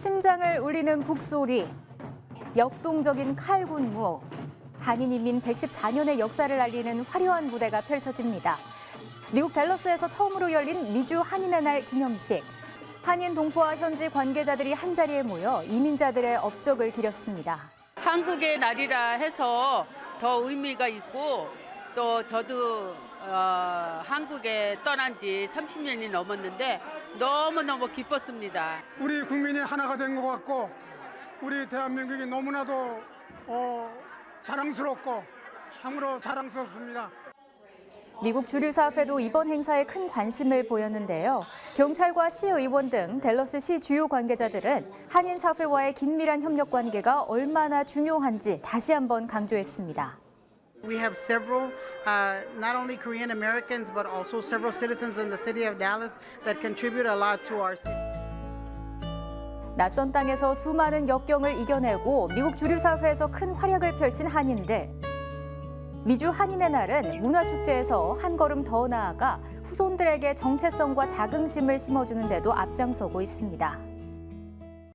심장을 울리는 북소리, 역동적인 칼군무, 한인 인민 114년의 역사를 알리는 화려한 무대가 펼쳐집니다. 미국 댈러스에서 처음으로 열린 미주 한인의 날 기념식. 한인 동포와 현지 관계자들이 한자리에 모여 이민자들의 업적을 기렸습니다. 한국의 날이라 해서 더 의미가 있고 또 저도 어, 한국에 떠난 지 30년이 넘었는데 너무너무 기뻤습니다. 우리 국민이 하나가 된 것 같고 우리 대한민국이 너무나도 어, 자랑스럽고 참으로 자랑스럽습니다. 미국 주류사업회도 이번 행사에 큰 관심을 보였는데요. 경찰과 시의원 등 댈러스 시 주요 관계자들은 한인 사회와의 긴밀한 협력 관계가 얼마나 중요한지 다시 한번 강조했습니다. We have several, uh, not only Korean Americans, but also several citizens in the city of Dallas that contribute a lot to our city. 낯선 땅에서 수많은 역경을 이겨내고 미국 주류 사회에서 큰 활약을 펼친 한인들. 미주 한인의 날은 문화축제에서 한 걸음 더 나아가 후손들에게 정체성과 자긍심을 심어주는 데도 앞장서고 있습니다.